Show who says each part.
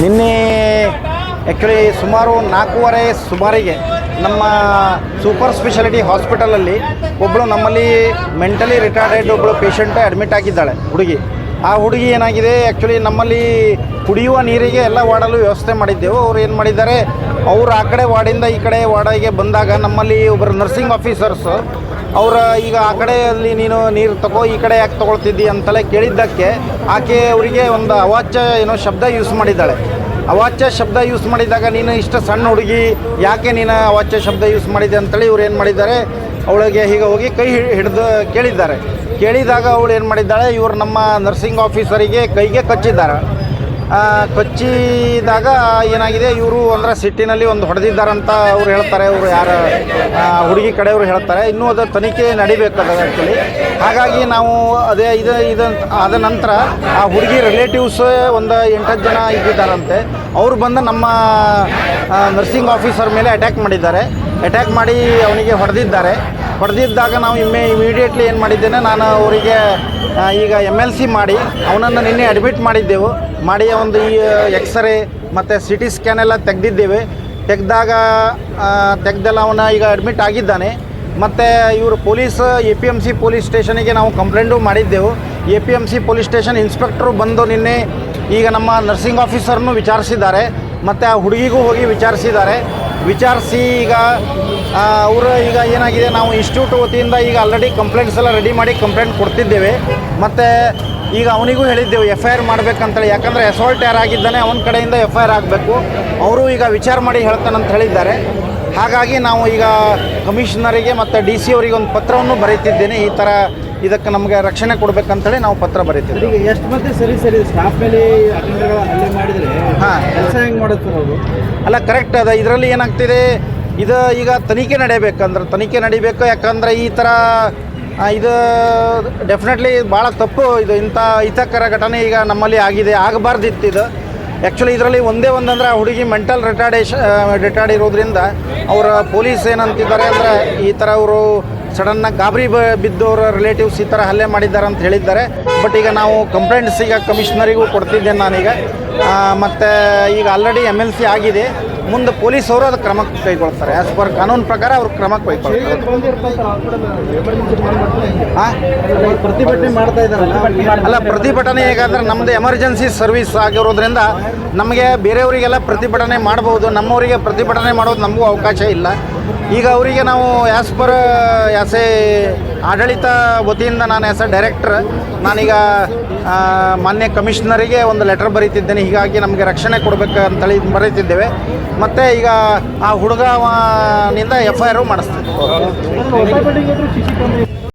Speaker 1: ನಿನ್ನೆ ಆ್ಯಕ್ಚುಲಿ ಸುಮಾರು ನಾಲ್ಕೂವರೆ ಸುಮಾರಿಗೆ ನಮ್ಮ ಸೂಪರ್ ಸ್ಪೆಷಾಲಿಟಿ ಹಾಸ್ಪಿಟಲಲ್ಲಿ ಒಬ್ಬಳು ನಮ್ಮಲ್ಲಿ ಮೆಂಟಲಿ ರಿಟಾರ್ಡೆಡ್ ಒಬ್ಬಳು ಪೇಷಂಟ್ ಅಡ್ಮಿಟ್ ಆಗಿದ್ದಾಳೆ, ಹುಡುಗಿ. ಆ ಹುಡುಗಿ ಏನಾಗಿದೆ ಆ್ಯಕ್ಚುಲಿ ನಮ್ಮಲ್ಲಿ ಕುಡಿಯುವ ನೀರಿಗೆ ಎಲ್ಲ ವಾಡಲು ವ್ಯವಸ್ಥೆ ಮಾಡಿದ್ದೆವು. ಅವ್ರು ಏನು ಮಾಡಿದ್ದಾರೆ, ಅವರು ಆ ಕಡೆ ವಾರ್ಡಿಂದ ಈ ಕಡೆ ವಾರ್ಡಿಗೆ ಬಂದಾಗ ನಮ್ಮಲ್ಲಿ ಒಬ್ಬರು ನರ್ಸಿಂಗ್ ಆಫೀಸರ್ಸ್ ಅವರ ಈಗ ಆ ಕಡೆಯಲ್ಲಿ ನೀನು ನೀರು ತಗೋ ಈ ಕಡೆ ಯಾಕೆ ತಗೊಳ್ತಿದ್ದಿ ಅಂತಲೇ ಕೇಳಿದ್ದಕ್ಕೆ ಆಕೆ ಅವರಿಗೆ ಒಂದು ಅವಾಚ್ಯ ಏನೋ ಶಬ್ದ ಯೂಸ್ ಮಾಡಿದ್ದಾಳೆ. ಅವಾಚ್ಯ ಶಬ್ದ ಯೂಸ್ ಮಾಡಿದಾಗ ನೀನು ಇಷ್ಟು ಸಣ್ಣ ಹುಡುಗಿ, ಯಾಕೆ ನೀನು ಅವಾಚ್ಯ ಶಬ್ದ ಯೂಸ್ ಮಾಡಿದೆ ಅಂತೇಳಿ ಇವ್ರು ಏನು ಮಾಡಿದ್ದಾರೆ? ಅವಳಿಗೆ ಹೀಗೆ ಹೋಗಿ ಕೈ ಹಿಡಿದು ಕೇಳಿದ್ದಾರೆ. ಕೇಳಿದಾಗ ಅವಳು ಏನು ಮಾಡಿದ್ದಾಳೆ, ಇವರು ನಮ್ಮ ನರ್ಸಿಂಗ್ ಆಫೀಸರಿಗೆ ಕೈಗೆ ಕಚ್ಚಿದ್ದಾರೆ. ಕಚ್ಚಿದಾಗ ಏನಾಗಿದೆ, ಇವರು ಅಂದ್ರೆ ಸಿಟ್ಟಿನಲ್ಲಿ ಒಂದು ಹೊಡೆದಿದ್ದಾರಂತ ಅವ್ರು ಹೇಳ್ತಾರೆ, ಅವರು ಯಾರು ಹುಡುಗಿ ಕಡೆಯವರು ಹೇಳ್ತಾರೆ. ಇನ್ನೂ ಅದು ತನಿಖೆ ನಡಿಬೇಕದ ಆ್ಯಕ್ಚುಲಿ ಹಾಗಾಗಿ ನಾವು ಅದೇ ಇದು ಇದು ಆದ ನಂತರ ಆ ಹುಡುಗಿ ರಿಲೇಟಿವ್ಸ್ ಒಂದು ಎಂಟತ್ತು ಜನ ಇದ್ದಿದ್ದಾರಂತೆ. ಅವರು ಬಂದು ನಮ್ಮ ನರ್ಸಿಂಗ್ ಆಫೀಸರ್ ಮೇಲೆ ಅಟ್ಯಾಕ್ ಮಾಡಿದ್ದಾರೆ. ಅಟ್ಯಾಕ್ ಮಾಡಿ ಅವನಿಗೆ ಹೊಡೆದಿದ್ದಾರೆ. ಹೊಡೆದಿದ್ದಾಗ ನಾವು ಇಮ್ಮೆ ಇಮಿಡಿಯೇಟ್ಲಿ ಏನು ಮಾಡಿದ್ದೇನೆ, ನಾನು ಅವರಿಗೆ ಈಗ ಎಂ ಎಲ್ ಸಿ ಮಾಡಿ, ಅವನನ್ನು ನಿನ್ನೆ ಅಡ್ಮಿಟ್ ಮಾಡಿದ್ದೆವು. ಮಾಡಿ ಒಂದು ಈ ಎಕ್ಸ್ರೇ ಮತ್ತು ಸಿ ಟಿ ಸ್ಕ್ಯಾನ್ ಎಲ್ಲ ತೆಗೆದಿದ್ದೇವೆ. ತೆಗೆದಾಗ ತೆಗ್ದೆಲ್ಲ ಅವನ ಈಗ ಅಡ್ಮಿಟ್ ಆಗಿದ್ದಾನೆ. ಮತ್ತು ಇವರು police A P M C police ಸ್ಟೇಷನಿಗೆ ನಾವು ಕಂಪ್ಲೇಂಟು ಮಾಡಿದ್ದೆವು. A P M C police station inspector ಬಂದು ನಿನ್ನೆ ಈಗ ನಮ್ಮ ನರ್ಸಿಂಗ್ ಆಫೀಸರ್ನು ವಿಚಾರಿಸಿದ್ದಾರೆ. ಮತ್ತು ಆ ಹುಡುಗಿಗೂ ಹೋಗಿ ವಿಚಾರಿಸಿದ್ದಾರೆ. ವಿಚಾರಿಸಿ ಈಗ ಅವರು ಈಗ ಏನಾಗಿದೆ ನಾವು ಇನ್ಸ್ಟಿಟ್ಯೂಟ್ ವತಿಯಿಂದ ಈಗ ಆಲ್ರೆಡಿ ಕಂಪ್ಲೇಂಟ್ಸ್ ಎಲ್ಲ ರೆಡಿ ಮಾಡಿ ಕಂಪ್ಲೇಂಟ್ ಕೊಡ್ತಿದ್ದೇವೆ. ಮತ್ತು ಈಗ ಅವನಿಗೂ ಹೇಳಿದ್ದೆವು ಎಫ್ ಐ ಆರ್ ಮಾಡಬೇಕಂತೇಳಿ. ಯಾಕಂದರೆ ಅಸಾಲ್ಟ್ ಯಾರಾಗಿದ್ದಾನೆ ಅವನ ಕಡೆಯಿಂದ ಎಫ್ ಐ ಆರ್ ಆಗಬೇಕು. ಅವರು ಈಗ ವಿಚಾರ ಮಾಡಿ ಹೇಳ್ತಾನಂತ ಹೇಳಿದ್ದಾರೆ. ಹಾಗಾಗಿ ನಾವು ಈಗ ಕಮಿಷನರಿಗೆ ಮತ್ತು ಡಿ ಸಿ ಅವರಿಗೆ ಒಂದು ಪತ್ರವನ್ನು ಬರೀತಿದ್ದೇನೆ. ಈ ಥರ ಇದಕ್ಕೆ ನಮಗೆ ರಕ್ಷಣೆ ಕೊಡಬೇಕಂತೇಳಿ ನಾವು ಪತ್ರ ಬರೀತೀವಿ
Speaker 2: ಈಗ ಎಷ್ಟು ಮತ್ತೆ ಸರಿ ಸರಿ ಸ್ಟಾಫ್ ಮೇಲೆ ಅಲ್ಲೇ ಹಲ್ಲೆ ಹಾಂ
Speaker 1: ಹಾ.
Speaker 2: ಕೆಲಸ ಹೆಂಗೆ ಮಾಡುತ್ತಾರೆ ಅವರು?
Speaker 1: ಅಲ್ಲ ಕರೆಕ್ಟ್ ಅದ. ಇದರಲ್ಲಿ ಏನಾಗ್ತಿದೆ ಇದು ಈಗ ತನಿಖೆ ನಡಿಬೇಕಂದ್ರೆ ತನಿಖೆ ನಡಿಬೇಕು, ಯಾಕಂದ್ರೆ ಈ ಥರ ಇದು ಡೆಫಿನೆಟ್ಲಿ ಭಾಳ ತಪ್ಪು ಇದು. ಇಂಥ ಹಿತಕರ ಘಟನೆ ಈಗ ನಮ್ಮಲ್ಲಿ ಆಗಿದೆ, ಆಗಬಾರ್ದಿತ್ತು ಇದು. ಆ್ಯಕ್ಚುಲಿ ಇದರಲ್ಲಿ ಒಂದೇ ಒಂದಂದ್ರೆ ಹುಡುಗಿ ಮೆಂಟಲ್ ರಿಟಾರ್ಡೇಶನ್ ರಿಟಾರ್ಡ್ ಇರೋದ್ರಿಂದ ಅವರ ಪೊಲೀಸ್ ಏನಂತಿದ್ದಾರೆ ಅಂದರೆ ಈ ಥರ ಅವರು ಸಡನ್ನಾಗಿ ಗಾಬರಿ ಬಿದ್ದವರ ರಿಲೇಟಿವ್ಸ್ ಈ ಥರ ಹಲ್ಲೆ ಮಾಡಿದ್ದಾರೆ ಅಂತ ಹೇಳಿದ್ದಾರೆ. ಬಟ್ ಈಗ ನಾವು ಕಂಪ್ಲೇಂಟ್ಸ್ ಈಗ ಕಮಿಷನರಿಗೂ ಕೊಡ್ತಿದ್ದೇನೆ ನಾನೀಗ. ಮತ್ತು ಈಗ ಆಲ್ರೆಡಿ ಎಂ ಎಲ್ ಸಿ ಆಗಿದೆ. ಮುಂದೆ ಪೊಲೀಸವರು ಅದು ಕ್ರಮ ಕೈಗೊಳ್ತಾರೆ. ಆಸ್ ಪರ್ ಕಾನೂನು ಪ್ರಕಾರ ಅವ್ರು ಕ್ರಮ ಕೈಗೊಳ್ತಾರೆ.
Speaker 2: ಪ್ರತಿಭಟನೆ ಮಾಡ್ತಾ ಇದ್ದಾರಲ್ಲ?
Speaker 1: ಅಲ್ಲ ಪ್ರತಿಭಟನೆ ಹೇಗಾದ್ರೆ ನಮ್ದು ಎಮರ್ಜೆನ್ಸಿ ಸರ್ವಿಸ್ ಆಗಿರೋದ್ರಿಂದ ನಮಗೆ ಬೇರೆಯವರಿಗೆಲ್ಲ ಪ್ರತಿಭಟನೆ ಮಾಡಬಹುದು ನಮ್ಮವರಿಗೆ ಪ್ರತಿಭಟನೆ ಮಾಡೋದು ನಮಗೂ ಅವಕಾಶ ಇಲ್ಲ. ಈಗ ಅವರಿಗೆ ನಾವು ಆ್ಯಸ್ ಪರ್ ಎ ಆಡಳಿತ ವತಿಯಿಂದ ನಾನು ಆ್ಯಸ್ ಅ ಡೈರೆಕ್ಟರ್ ನಾನೀಗ ಮಾನ್ಯ ಕಮಿಷನರಿಗೆ ಒಂದು ಲೆಟರ್ ಬರೀತಿದ್ದೇನೆ. ಹೀಗಾಗಿ ನಮಗೆ ರಕ್ಷಣೆ ಕೊಡಬೇಕು ಅಂತೇಳಿ ಬರೀತಿದ್ದೇವೆ. ಮತ್ತು ಈಗ ಆ ಹುಡುಗನಿಂದ ಎಫ್ ಐ ಆರು ಮಾಡಿಸ್ತೀವಿ